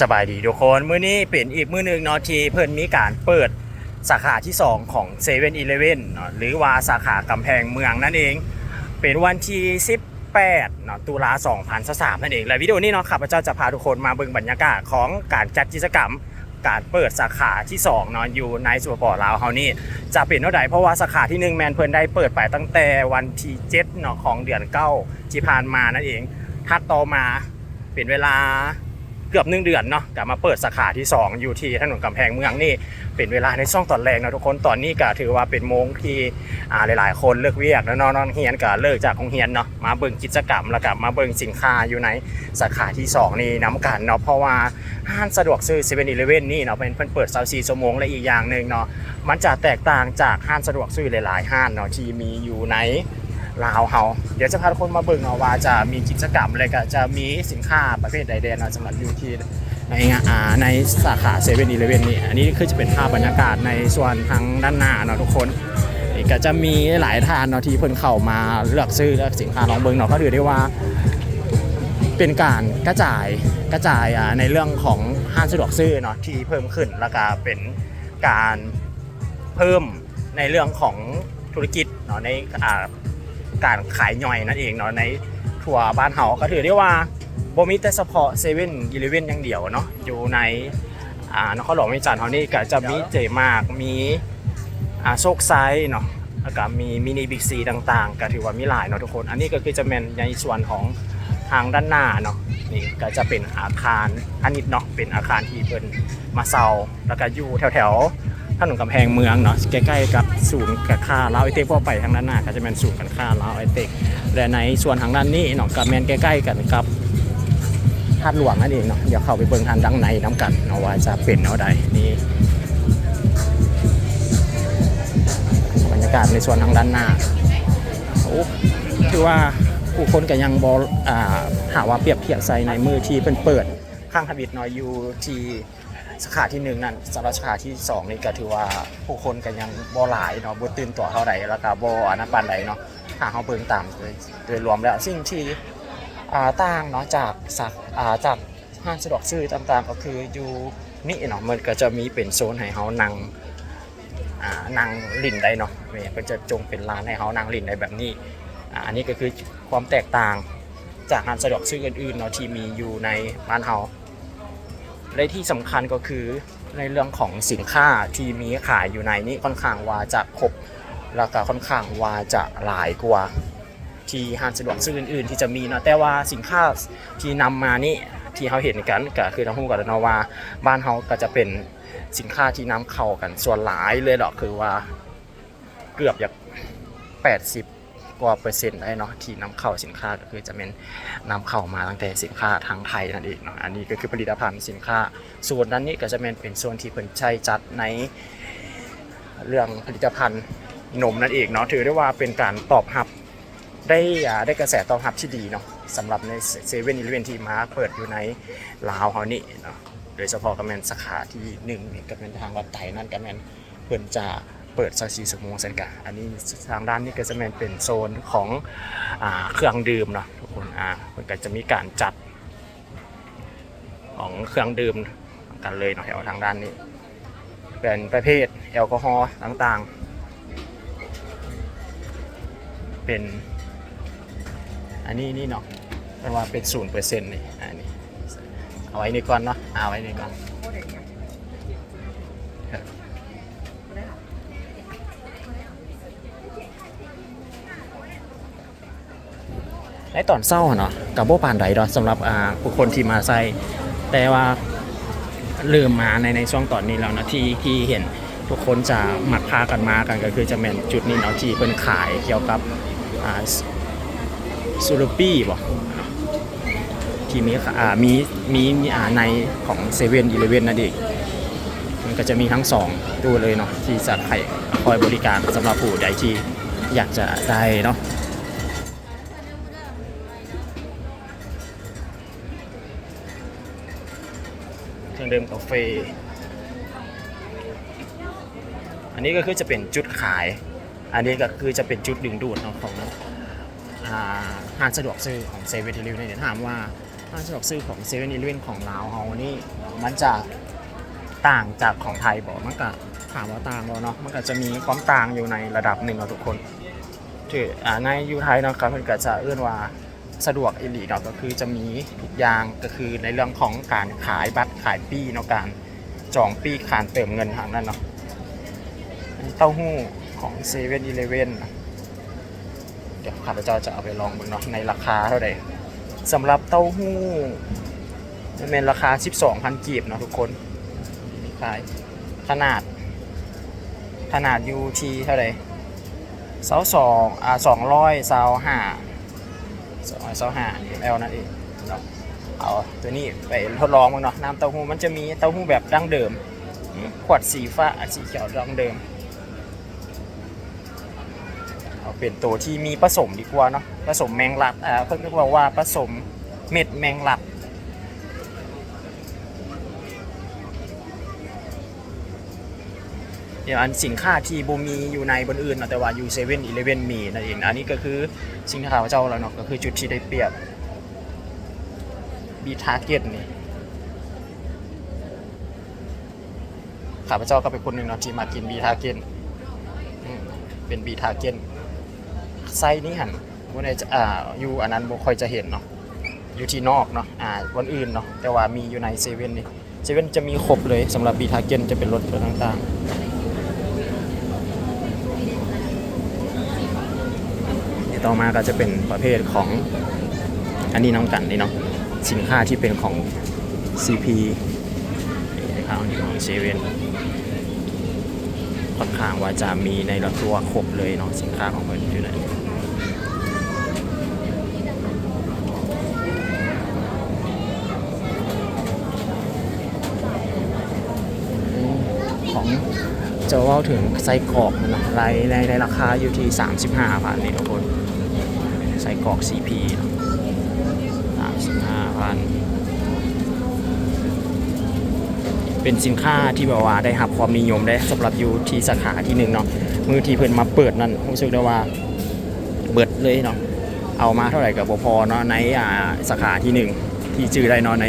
สบายดีทุกคนมื้อนี้เป็นอีกมื้อหนึงเนาะที่เพิ่นมีการเปิดสาขาที่ 2 ของ7 e เ e ่ e อเนาะหรือว่าสาขากำแพงเมืองนั่นเอง เป็นวันที่18เนาะตุลา2023นั่นเอง และวิดีโอนี้เนาะข้าพเจ้าจะพาทุกคนมาเบิ่งบรรยากาศของการจัดกิจกรรม การเปิดสาขาที่2เนาะอยู่ในสุปปลาวเฮานี่จะเป็นเท่าใดเพราะว่าสาขาที่หนึ่งแมนเพิ่นได้เปิดไปตั้งแต่วันที่7เนาะของเดือน9ที่ผ่านมานั่นเองถัดต่อมาเป็นเวลา เกือบหนึ่งเดือนเนาะกลับมาเปิดสาขาที่ 2 อยู่ที่ถนนกำแพงเมืองนี่เป็นเวลาในช่องตอนแรกนะทุกคนตอนนี้ก็ถือว่าเป็นโมงที่หลาย ๆ คนเลิกเวียกแล้วนอนนอนเฮียนก็เลิกจากโรงเรียนเนาะมาเบิ่งกิจกรรมแล้วก็มาเบิ่งสินค้าอยู่ในสาขาที่ 2 นี่น้ำกันเนาะเพราะว่าห้างสะดวกซื้อ7 e เ e ่ e อนี่เนาะเป็นเพิ่นเปิด24ชั่วโมงและอีกอย่างหนึ่งเนาะมันจะแตกต่างจากห้างสะดวกซื้อหลาย ๆ ห้างเนาะที่มีอยู่ใน ลาวเฮาเดี๋ยวจะพาทุกคนมาเบิ่งเนาว่าจะมีกิจกรรมอะไรก็จะมีสินค้าประเภทใดๆเนสำหรับอยู่ที่ในอ่าในสาขาเซเว่นอีเลเว่นนี่อันนี้คือจะเป็นภาพบรรยากาศในส่วนทางด้านหน้าเนาะทุกคนก็จะมีหลายทานเนาะที่เพิ่นเข้ามาเลือกซื้อเลือกสินค้าลองเบิ่งเนาะก็ถือได้ว่าเป็นการกระจายกระจายในเรื่องของห้างสะดวกซื้อเนาะที่เพิ่มขึ้นแล้วก็เป็นการเพิ่มในเรื่องของธุรกิจเนาะในอา การขายย่อยนั่นเองเนาะในทั่วบ้านเฮาก็ถือได้ว่าบ่มีแต่เฉพาะเซเว่นอีเลเว่นอย่างเดียวเนาะอยู่ในอ่านครหลวงวิจารณ์เฮานี่ก็จะมีเจมากมีอ่าโชคไซเนาะแล้วก็มีมินิบิ๊กซีต่างๆ ก็ถือว่ามีหลายเนาะทุกคน อันนี้ก็คือจะเป็นในส่วนของทางด้านหน้าเนาะนี่ก็จะเป็นอาคารอันนี้เนาะเป็นอาคารที่เพิ่นมาเซาแล้วก็อยู่แถวๆ ถนนกำแพงเมืองเนาะใกล้ๆกับศูนย์การค้าลาวไอเต็กพอไปทางด้านหน้าก็จะเป็นศูนย์การค้าลาวไอเต็กและในส่วนทางด้านนี้เนาะก็แมนใกล้ๆกันกับทาดหลวงนั่นเองเนาะเดี๋ยวเข้าไปเบิ่งทางด้านในน้ำกันเนาะว่าจะเป็นเอาใดนี่บรรยากาศในส่วนทางด้านหน้าโอ้คือว่าผู้คนก็ยังบออ่าหาว่าเปรียบเทียบใส่ในมือที่เพิ่นเปิดข้างทบิดน้อยอยู่ที่ สาขาที่หนึ่งนั่นสำหรับสาขาที่สองนี่ก็ถือว่าผู้คนก็ยังบ่หลายเนาะบ่ตื่นตัวเท่าใดแล้วก็บ่อันนั้นปานใดเนาะถ้าเฮาเบิ่งตามโดยโดยรวมแล้วสิ่งที่อ่าต่างเนาะจากสักอ่าจากห้างสะดวกซื้อต่างๆก็คืออยู่นี่เนาะมันก็จะมีเป็นโซนให้เฮานั่งอ่านั่งลิ้นได้เนาะเนี่ยก็จะจงเป็นร้านให้เฮานั่งลิ้นได้แบบนี้อ่าอันนี้ก็คือความแตกต่างจากห้างสะดวกซื้ออื่นๆเนาะที่มีอยู่ในบ้านเฮา และที่สำคัญก็คือในเรื่องของสินค้าที่มีขายอยู่ในนี้ค่อนข้างว่าจะครบแล้วก็ค่อนข้างว่าจะหลายกว่าที่ห้างสะดวกซื้ออื่น ๆ ที่จะมีเนาะแต่ว่าสินค้าที่นำมานี่ที่เราเห็นกันก็คือทั้งคู่กับนาว่าบ้านเราก็จะเป็นสินค้าที่นำเข้ากันส่วนหลายเลยหรอกคือว่าเกือบอย่าง80 กว่าเปอร์เซ็นต์ได้เนาะที่นำเข้าสินค้าก็คือจะเป็นนำเข้ามาตั้งแต่สินค้าทางไทยนั่นเองเนาะอันนี้ก็คือผลิตภัณฑ์สินค้า ส่วนนั้นนี่ก็จะเป็นเป็นส่วนที่เพิ่นใช้จัดในเรื่องผลิตภัณฑ์นมนั่นเองเนาะถือได้ว่าเป็นการตอบรับได้อ่าได้กระแสตอบรับที่ดีเนาะสำหรับในเซเว่นอีเลเวนที่มาเปิดอยู่ในลาวเฮานี่เนาะโดยเฉพาะกับแมนสาขาที่หนึ่งนี่ก็เป็นทางวัดไตนั่นก็แมนเพิ่นจะ เปิดซอยสีสมงเซนกะอันนี้ทางด้านนี้ก็จะแมนเป็นโซนของอเครื่องดื่มเนาะทุกคนอ่ามันก็จะมีการจัดของเครื่องดื่มกันเลยเนาะแถวทางด้านนี้ เป็นประเภทแอลกอฮอล์ต่างๆ เป็นอันนี้นี่เนาะแปลว่าเป็นศูนย์เปอร์เซ็นต์นี่อันนี้เอาไว้นี่ก่อนเนาะเอาไว้นี่ก่อนครับ ในตอนเศร้าเนาะกับโบปานใดดอกสำหรับอ่าผู้คนที่มาใส่แต่ว่าเริ่มมาในในช่วงตอนนี้แล้วนะที่ที่เห็นทุกคนจะมักพากันมากันก็คือจะเป็นจุดนี้เนาะที่เป็นขายเกี่ยวกับอ่าซูรุปี้บ่ที่มีอ่ามีมีอ่าในของเซเว่นอีเลเว่นนั่นเองมันก็จะมีทั้งสองตัวเลยเนาะที่จะให้คอยบริการสำหรับผู้ใดที่อยากจะได้เนาะ เรื่องดื่มกาแฟ อันนี้ก็คือจะเป็นจุดขาย อันนี้ก็คือจะเป็นจุดดึงดูดเนาะของห้างสะดวกซื้อของเซเว่นทีรีเนี่ยถามว่าร้านสะดวกซื้อของเซเว่นอีเลเวนของลาวเฮานี่มันจะต่างจากของไทยบอกมันก็ถามว่าต่างบ่เนาะมันก็จะมีความต่างอยู่ในระดับหนึ่งเนาะทุกคนที่อ่าในยูไทยเนาะครับมันก็จะเอื้อนว่า สะดวกอีหลีเนาะก็คือจะมีทุกอย่างก็คือในเรื่องของการขายบัตรขายปี้เนาะการจองปี้ขานเติมเงินทางนั้นเนาะเต้าหู้ของเซเว่นอีเลเว่นเดี๋ยวข้าพเจ้าจะเอาไปลองดูเนาะในราคาเท่าไหร่สำหรับเต้าหู้จะเป็นราคา 12,000กีบเนาะทุกคนนี่ขายขนาด ขนาด UT เท่าไหร่เสาสองอ่าสองร้อยเสาห้า สองร้อยเสาห้า ml นั่นเองเนาะเอาตัวนี้ไปทดลองมั้งเนาะน้ำเต้าหู้มันจะมีเต้าหู้แบบดั้งเดิมขวดสีฟ้าสีเขียวดั้งเดิมเอาเป็นตัวที่มีผสมดีกว่าเนาะผสมแมงลัดอ่าเพิ่งเรียกว่าผสมเม็ดแมงลัดยว อันสินค้าที่บมีอยู่ในบนอื่นนะแต่ว่าอยู่เซเว่นอีเลเว่นมีนั่นเองอันนี้ก็คือสิ่งที่ข้าพเจ้าแล้วเนาะก็คือจุดที่ได้เปรียบบีทาร์เก็ตนี่ข้าพเจ้าก็เป็นคนหนึ่งเนาะที่มากินบีทาร์เก็ตเป็นบีทาร์เก็ตไส้นี่หันวันนจะอ่าอยู่อันนั้นบ่ค่อยจะเห็นเนาะอยู่ที่นอกเนาะอ่าวันอื่นเนาะแต่ว่ามีอยู่ในเซเว่นนี่เซเว่นจะมีครบเลยสำหรับบีทาร์เก็ตจะเป็นรสต่างๆ ต่อมาก็จะเป็นประเภทของอันนี้น้องกันนี่เนาะสินค้าที่เป็นของ CP นี่นะครับอันนี้ของเซเว่นค่อนข้างว่าจะมีในละตัวครบเลยเนาะสินค้าของมันอยู่ไหนของจะว่าถึงไส้กรอกนะนะรายในในราคาอยู่ที่ 35บาทนี่ทุกคน ไส้กรอก CP สามสิบห้าพันเป็นสินค้าที่แบบว่าได้รับความนิยมได้สำหรับอยู่ที่สาขาที่หนึ่งเนาะมือที่เพิ่นมาเปิดนั่นรู้สึกได้ว่าเบิดเลยเนาะเอามาเท่าไหร่กับบ่พอเนาะในอ่าสาขาที่หนึ่งที่จื่อได้เนาะใน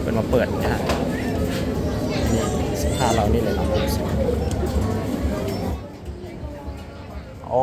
เพิ่นมาเปิดนะฮะนี่สินค้าเรานี่เลยเนาะโอ้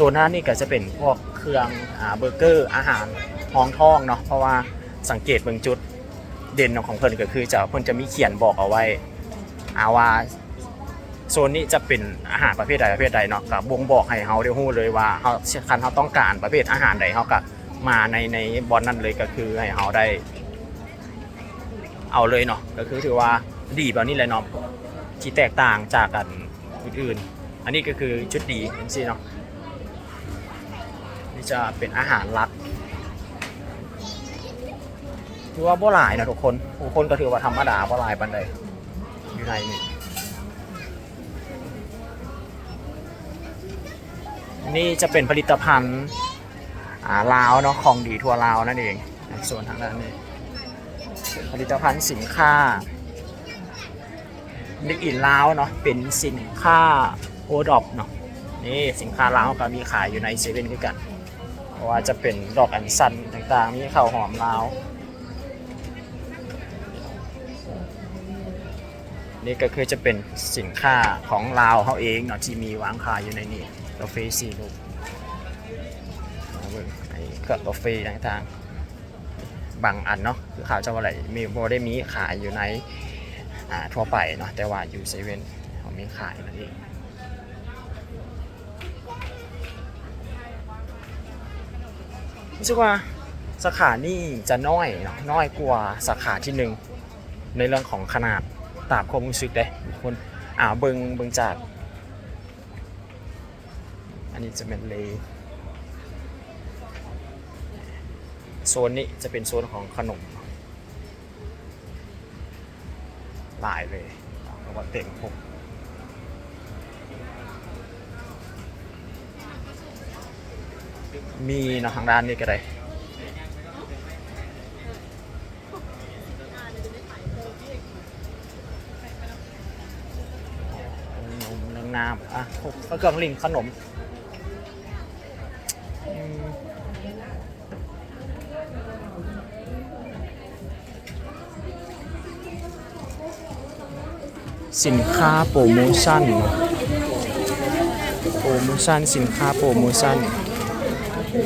โซนหน้านี่ก็จะเป็นพวกเครื่องอ่าเบอร์เกอร์อาหารห้องท้องเนาะเพราะว่าสังเกตเบื้องจุดเด่นของเพิ่นก็คือจะเพิ่นจะมีเขียนบอกเอาไว้อาว่าโซนนี้จะเป็นอาหารประเภทใดประเภทใดเนาะกับบ่งบอกให้เฮาได้ฮู้เลยว่าเฮาคันเฮาต้องการประเภทอาหารใดเฮาก็มาในในบอนนั้นเลยก็คือให้เฮาได้ เอาเลยเนาะก็คือถือว่าดีแบบนี้เลยเนาะที่แตกต่างจากกันอื่นๆ อันนี้ก็คือชุดดีจริงๆเนาะ จะเป็นอาหารหลักถือว่าบ่หลายนะทุกคนทุกคนก็ถือว่าธรรมดาบ่หลายปันใดอยู่ในนี่นี่จะเป็นผลิตภัณฑ์อ่าลาวเนาะของดีทั่วลาวนั่นเองส่วนทางด้านนี้ผลิตภัณฑ์สินค้ามิกอินลาวเนาะเป็นสินค้าโอดอปเนาะนี่สินค้าลาวก็มีขายอยู่ในเซเว่นด้วยกัน ว่าจะเป็นดอกอัญชันต่างๆ มีข้าวหอมลาว นี่ก็คือจะเป็นสินค้าของลาวเขาเองเนาะที่มีวางขายอยู่ในนี้กาแฟสี่ลูกเครื่องกาแฟต่างๆ บางอันเนาะคือข่าวจะว่าอะไรมีโบได้มีขายอยู่ในทั่วไปเนาะแต่ว่าอยู่เซเว่นเขามีขายนั่นเอง รู้สึกว่าสาขานี่จะน้อยเนาะน้อยกว่าสาขาที่หนึ่งในเรื่องของขนาดตามความรู้สึกได้คนอ่าเบิงเบิงจาก อันนี้จะเป็นเลยโซนนี้จะเป็นโซนของขนมหลายเลยแล้วก็เต็มพวก มีนะทางด้านนี้ก็ได้นมน้อน้ำอะก็เครื่อลิงขนมสินค้าโปรโมชั่น โปรโมชั่น สินค้าโปรโมชั่น ส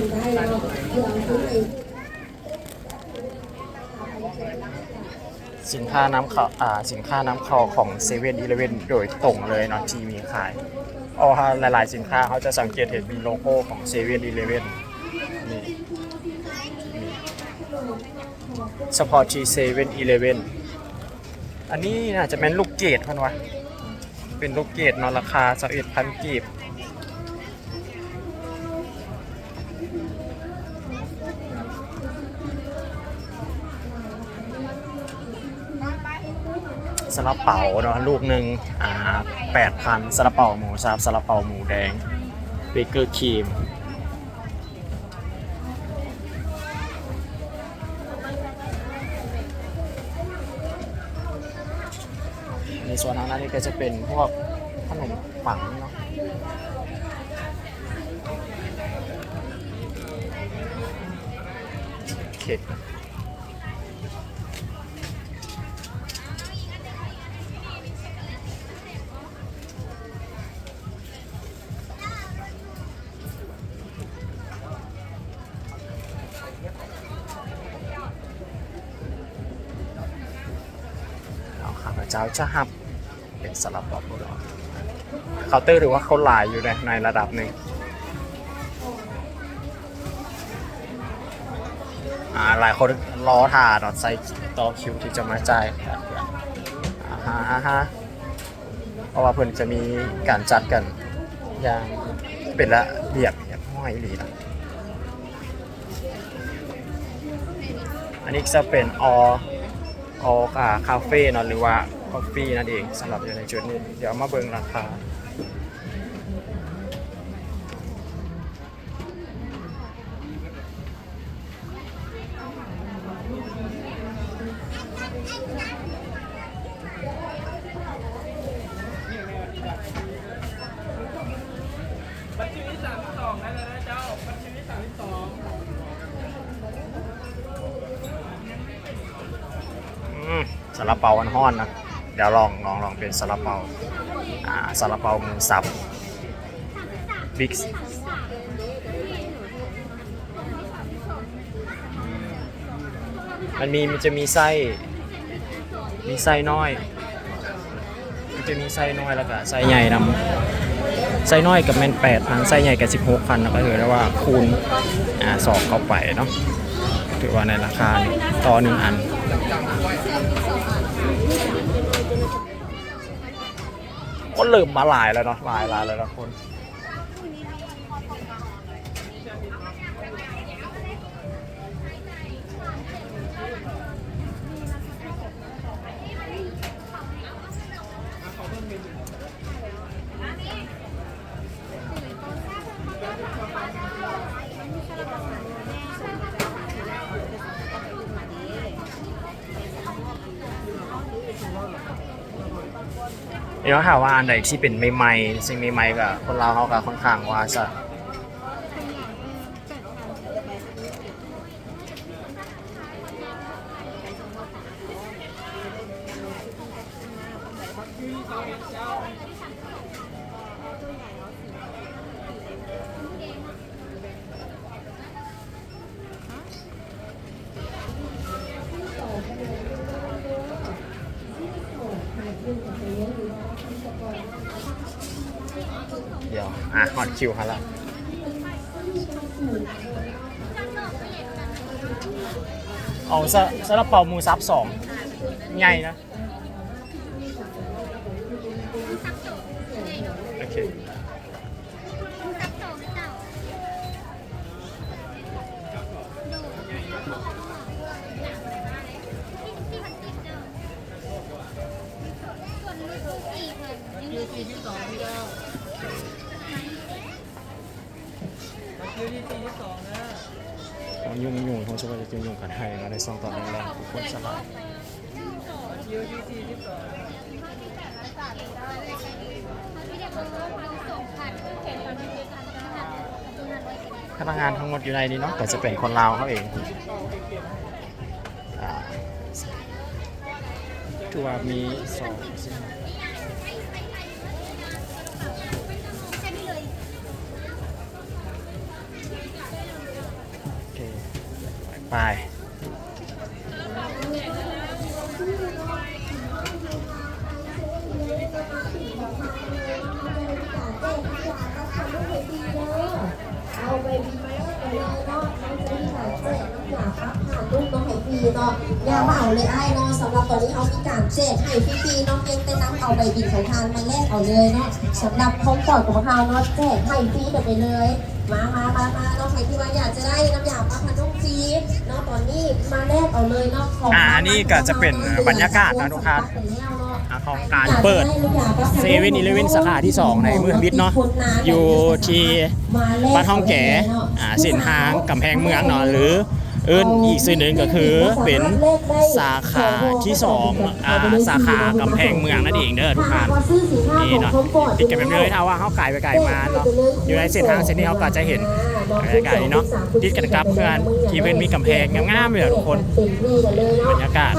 ินค้าน้ำขาอ่าสินค้าน้ำเขาของเซเว่นอีเลเวนโดยตรงเลยเนาะที่มีขายอ๋อฮะหลาย ๆ สินค้าเขาจะสังเกตเห็นมีโลโก้ของเซเว่นอีเลเวนนี่นี่เฉพาะที่เซเว่นอีเลเวนอันนี้น่าจะเป็นลูกเกดพันวะเป็นลูกเกดเนาะราคาสักเอ็ดพันกีบ ซาลาเปาเนาะลูกหนึ่งอ่าแปดพันซาลาเปาหมูสับซาลาเปาหมูแดงเบเกอร์ครีมในส่วนทางด้านนี้ก็จะเป็นพวกขนมปังเนาะเค้ก เอาข้าพเจ้าจะหับเป็นสลับปอบดอกเคาน์เตอร์หรือว่าเขาหลายอยู่ในในระดับหนึ่งหลายคนรอทาดอทไซต่อคิวที่จะมาจ่ายอ่าฮะอ่าฮะเพราะว่าเพิ่นจะมีการจัดกันอย่างเป็นระเบียบเรียบห้อยหลีนะอันนี้จะเป็นออออ่าคาเฟ่เนอะหรือว่า คอฟฟี่นั่นเองสำหรับอยู่ในจุดนี้ เดี๋ยวมาเบิ่งราคาบัญชีที่สามสองได้เลยนะเจ้าบัญชีที่สามสองอืมซาลาเปาอันห้อนนะ เดี๋ยวลองลองลองเป็นซาลาเปาอ่าซาลาเปาหมูสับบิ๊กมันมีมันจะมีไส้ มีไส้น้อย มันจะมีไส้น้อยแล้วก็ไส้ใหญ่นำไส้น้อยกับแมนแปดพันไส้ใหญ่กับสิบหกพันแล้วก็ถือได้ว่าคูณอ่าสองเข้าไปเนาะถือว่าในราคาต่อหนึ่งอัน ก็เริ่มมาหลายแล้วเนาะหลายหลายแล้วนะคน เดี๋ยวถาว่าอันไหนที่เป็นใหม่ๆสิ่งใหม่ๆกับคนเราเขาก็ค่อนข้างว่าจะ เดี๋ยว อะฮอตคิวเขาละเอาซะซาลาเปาหมูซับสองใหญ่นะ บัญชีที่สี่ที่สองนะตอนยุ่งยุ่งๆเขาจะว่าจะยุ่งยุ่งๆกันให้มาในซองตอนแรกๆทุกคนสบายบัญชีที่สี่ที่สองพนักงานทั้งหมดอยู่ในนี้เนาะแต่จะเป็นคนลาวเขาเองถือว่ามีสอง เขามีการแจกให้ฟรีๆเนาะเพียงแต่นำเอาใบบินของทานมาแลกเอาเลยเนาะสำหรับของปลอดของเราเนาะแจกให้ฟรีเดี๋ยวไปเลย มามามามาเนาะใครที่ว่าอยากจะได้น้ำยาพักผ่านลูกฟรีเนาะตอนนี้มาแลกเอาเลยเนาะของอ่านี่ก็จะเป็นบรรยากาศนะทุกท่านอ่าของการเปิดเซเว่นอีเลเว่นสาขาที่ 2 ในเมืองวิทย์เนาะอยู่ที่บ้านห้องแก่อ่าเส้นทางกำแพงเมืองเนาะหรือ เอิ้นอีกชื่อหนึ่งก็คือเป็นสาขาที่2อ่าสาขากำแพงเมืองนั่นเองเด้อทุกท่านนี่เนาะติดกันแบบนี้เลยถ้าว่าเขาไก่ไปไก่มาเนาะอยู่ในเส้นทางเส้นนี้เขาก็จะเห็นบรรยากาศนี้เนาะติดกันกับเพื่อนที่เพื่อนมีกำแพงงามๆเลยอะทุกคนบรรยากาศ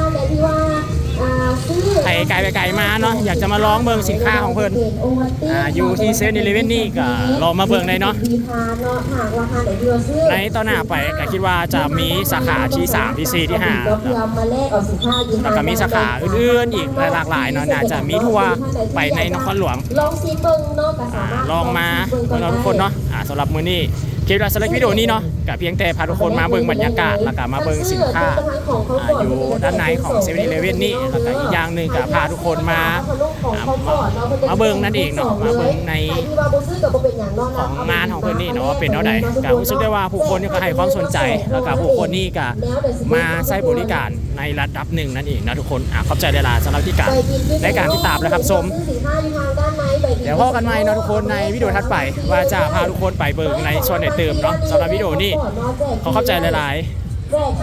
ไก่ไก่ไปไก่มาเนาะอยากจะมาลองเบิ่งสินค้าของเพิ่นอ่าอยู่ที่เซเว่นอีเลเว่นนี่ก็ลองมาเบิ่งได้เนาะในตอนหน้าไปก็คิดว่าจะมีสาขาที่3ที่ 4 ที่5เนาแล้วก็มีสาขาอื่นๆอีกหลากหลายเนาะน่าจะมีทั่วไปในนครหลวงลองซีเบิงเนาะก็อ่าสามารถลองมาเบิ่งเราทุกคนเนาะสำหรับมื้อนี้ คลิปเราสำหรับวิดีโอนี้เนาะก็เพียงแต่พาทุกคนมาเบิ่งบรรยากาศแล้วก็มาเบิ่งสินค้าอยู่ด้านในของเซเว่นอีเลเว่นนี่แล้วก็อีกอย่างหนึ่งก็พาทุกคนมามาเบิ่งนั่นเองเนาะมาเบิ่งในของงานของเพิ่อนนี่เนาะเป็นเท่าใดก็รู้สึกได้ว่าผู้คนนี่ก็ให้ความสนใจแล้วก็ผู้คนนี่ก็มาใช้บริการในระดับหนึ่งนั่นเองนะทุกคนอะขอบใจหลายๆสำหรับที่การในการติดตามนะครับชมเดี๋ยวพบกันใหม่เนาะทุกคนในวิดีโอถัดไปว่าจะพาทุกคนไปเบิกในชวนในเติมเนาะสำหรับวิดีโอนี้ขอเข้าใจหลายๆแจกไข่